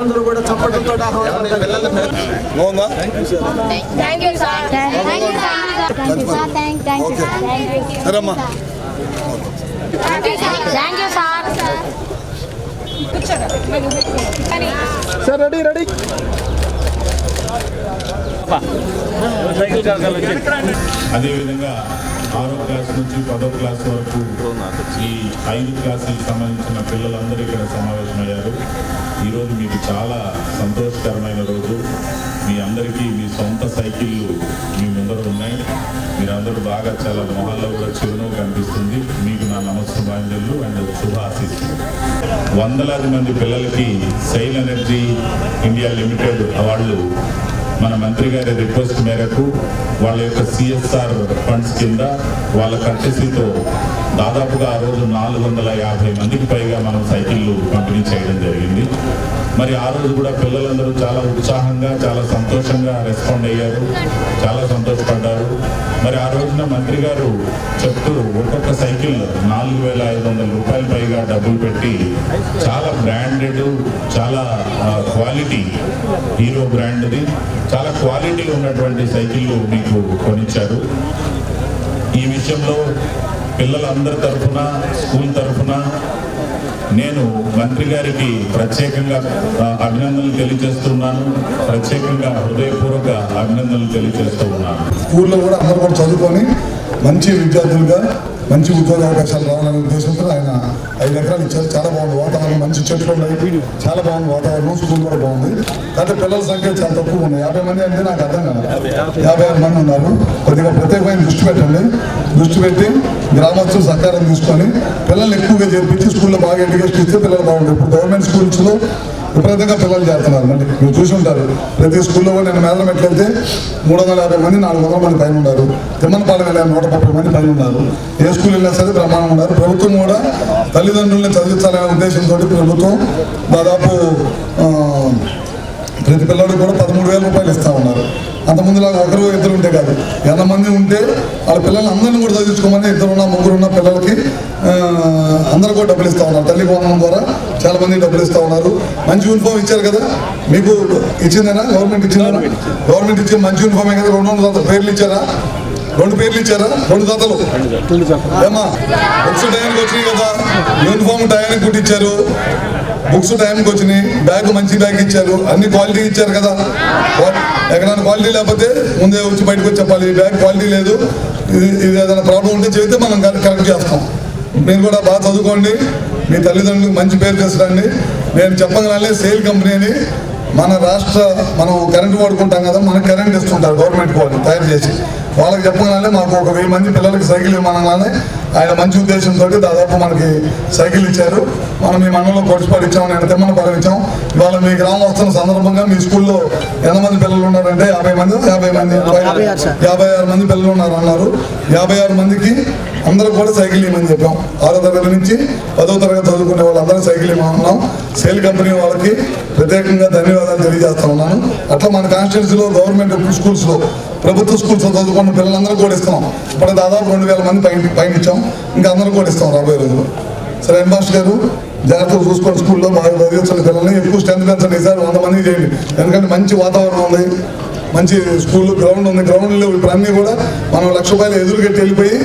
అందరూ కూడా చప్పట్లతో బాగుందా? Thank sir ready ready. అదేవిధంగా ఆరో క్లాస్ నుంచి పదో క్లాస్ వరకు ఈ ఐదు క్లాసులకు సంబంధించిన పిల్లలందరూ ఇక్కడ సమావేశమయ్యారు. ఈరోజు మీకు చాలా సంతోషకరమైన రోజు. మీ అందరికీ మీ సొంత సైకిళ్ళు మీ ముందర అందరూ బాగా చాలా మొహాల్లో కూడా చిరునవ్వు కనిపిస్తుంది. మీకు నా నమస్కారాంజలు అండ్ శుభాశీస్సులు. వందలాది మంది పిల్లలకి సెయిల్ ఎనర్జీ ఇండియా లిమిటెడ్ అవార్డులు. మన మంత్రి గారి రిక్వెస్ట్ మేరకు వాళ్ళ యొక్క సిఎస్ఆర్ ఫండ్స్ కింద వాళ్ళ కర్టసీతో దాదాపుగా ఆ రోజు నాలుగు వందల యాభై మందికి పైగా మనం సైకిళ్ళు పంపిణీ చేయడం జరిగింది. మరి ఆ రోజు కూడా పిల్లలందరూ చాలా ఉత్సాహంగా చాలా సంతోషంగా రెస్పాండ్ అయ్యారు. చాలా సంతోషపడ్డారు. మరి ఆ రోజున మంత్రి గారు చెప్తూ ఒక్కొక్క సైకిల్ నాలుగు వేల ఐదు వందల రూపాయల పైగా డబ్బులు పెట్టి చాలా బ్రాండెడ్ చాలా క్వాలిటీ హీరో బ్రాండ్ది చాలా క్వాలిటీ ఉన్నటువంటి సైకిళ్ళు మీకు కొనిచ్చారు. ఈ విషయంలో పిల్లలందరి తరఫున స్కూల్ తరఫున నేను మంత్రి గారికి ప్రత్యేకంగా అభినందనలు తెలియజేస్తున్నాను. ప్రత్యేకంగా హృదయపూర్వక అభినందనలు తెలియజేస్తూ ఉన్నాను. స్కూల్లో కూడా అందరూ కూడా చదువుకొని మంచి విద్యార్థులుగా మంచి ఉద్యోగ అవకాశాలు రావాలనే ఉద్దేశంతో ఆయన ఐదు ఎకరాలు ఇచ్చారు. చాలా బాగుంది. వాతావరణం మంచి చెట్లు ఉన్నాయి. చాలా బాగుంది. వాతావరణం స్కూల్ కూడా బాగుంది. కానీ పిల్లల సంఖ్య చాలా తక్కువ ఉంది యాభై మంది అంటే నాకు అర్థం కాదు యాభై ఆరు మంది ఉన్నారు. కొద్దిగా ప్రత్యేకమైన దృష్టి పెట్టండి. దృష్టి పెట్టి గ్రామస్తులు సహకారం తీసుకొని పిల్లల్ని ఎక్కువగా చేర్పించి స్కూల్లో బాగా ఎడ్యుకేషన్ ఇస్తే పిల్లలు బాగుంటారు. ఇప్పుడు గవర్నమెంట్ స్కూల్స్లో విపరీతంగా పిల్లలు చేస్తున్నారు మళ్ళీ మీరు చూసి ఉంటారు. ప్రతి స్కూల్లో కూడా నేను మేడం ఎట్లయితే మూడు వందల యాభై మంది నాలుగు వందల మంది పైన ఉన్నారు. తిమ్మనపాలెం వెళ్ళాను నూట ముప్పై మంది పైన ఉన్నారు. ఏ స్కూల్ వెళ్ళినా సరే ప్రమాణం ఉన్నారు. ప్రభుత్వం కూడా తల్లిదండ్రుల్ని చదివించాలనే ఉద్దేశంతో ప్రభుత్వం దాదాపు ప్రతి పిల్లడు కూడా పదమూడు వేల రూపాయలు ఇస్తా ఉన్నారు. అంతకుముందులాగా ఒకరు ఇద్దరు ఉంటే కాదు. ఎంతమంది ఉంటే వాళ్ళ పిల్లల్ని అందరిని కూడా చదివించుకోమని ఇద్దరు ఉన్న ముగ్గురు ఉన్న పిల్లలకి అందరూ కూడా డబ్బులు ఇస్తా ఉన్నారు. తల్లి వందనం ద్వారా చాలా మంది డబ్బులు ఇస్తా ఉన్నారు. మంచి యూనిఫామ్ ఇచ్చారు కదా? మీకు ఇచ్చిందేనా? గవర్నమెంట్ ఇచ్చిందా. గవర్నమెంట్ ఇచ్చిన మంచి యూనిఫామే కదా? రెండు వందల పేర్లు ఇచ్చారా? రెండు పేర్లు ఇచ్చారా? రెండు జతలు. ఏమా బుక్స్ టైంకి వచ్చినాయి కదా. యూనిఫామ్ టైంకి కుట్టించారు. బుక్స్ టైంకి వచ్చినాయి. బ్యాగ్ మంచి బ్యాగ్ ఇచ్చారు. అన్ని క్వాలిటీ ఇచ్చారు కదా. ఎక్కడైనా క్వాలిటీ లేకపోతే ముందే వచ్చి బయటకు వచ్చి చెప్పాలి. ఈ బ్యాగ్ క్వాలిటీ లేదు. ఇది ఇది ఏదైనా ప్రాబ్లం ఉంటే చెబితే మనం కరెక్ట్ చేస్తాం. మీరు కూడా బాగా చదువుకోండి. మీ తల్లిదండ్రులకు మంచి పేరు తీసుకురండి నేను చెప్పగలనే సేల్ కంపెనీ అని మన రాష్ట్ర మనం కరెంట్ వాడుకుంటాం కదా మనకు కరెంట్ ఇస్తుంటారు గవర్నమెంట్ వాళ్ళు తయారు చేసి. వాళ్ళకి చెప్పగానే మాకు ఒక వెయ్యి మంది పిల్లలకి సైకిల్ ఇవ్వనగానే ఆయన మంచి ఉద్దేశంతో దాదాపు మనకి సైకిల్ ఇచ్చారు. మనం మీ మండలంలో కొడిచిపాడు ఇచ్చాం నేను తిమ్మన ఇచ్చాం. ఇవాళ మీ గ్రామం వస్తున్న సందర్భంగా మీ స్కూల్లో ఎంతమంది పిల్లలు ఉన్నారంటే యాభై మంది యాభై మంది యాభై ఆరు మంది పిల్లలు ఉన్నారు అన్నారు యాభై ఆరు మందికి అందరూ కూడా సైకిల్ ఇవ్వమని చెప్పాం. ఆరో తరగతి నుంచి పదో తరగతి చదువుకునే వాళ్ళందరూ సైకిల్ ఇవ్వమన్నాం. సేల్ కంపెనీ వాళ్ళకి ప్రత్యేకంగా ధన్యవాదాలు తెలియజేస్తా ఉన్నాను. అట్లా మన కాన్స్టిట్యూన్సీలో గవర్నమెంట్ స్కూల్స్లో ప్రభుత్వ స్కూల్స్ చదువుకున్న పిల్లలందరూ కూడా ఇస్తున్నాం. ఇప్పుడు దాదాపు రెండు వేల మంది పైన పైన ఇచ్చాం ఇంకా అందరూ కూడా ఇస్తాం రాబోయే రోజులు సరే హెడ్ మాస్టర్ గారు జాగ్రత్తగా చూసుకోండి స్కూల్లో బాగా చదివించండి. పిల్లల్ని ఎక్కువ స్ట్రెంత్ పెంచండి. ఈసారి వంద మంది చేయండి. ఎందుకంటే మంచి వాతావరణం ఉంది. మంచి స్కూల్ గ్రౌండ్ ఉంది. గ్రౌండ్లో ఇప్పుడు అన్నీ కూడా మనం లక్ష రూపాయలు ఎదురుగట్టి వెళ్ళిపోయి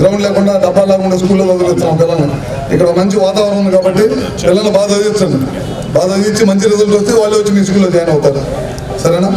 గ్రౌండ్ లేకుండా డబ్బా లేకుండా స్కూల్లో చదివిస్తున్నాం పిల్లల్ని. ఇక్కడ మంచి వాతావరణం ఉంది కాబట్టి పిల్లల్ని బాగా చదివించండి. బాగా చదివించి మంచి రిజల్ట్ వస్తే వాళ్ళు వచ్చి మీ స్కూల్లో జాయిన్ అవుతారు. సరేనా?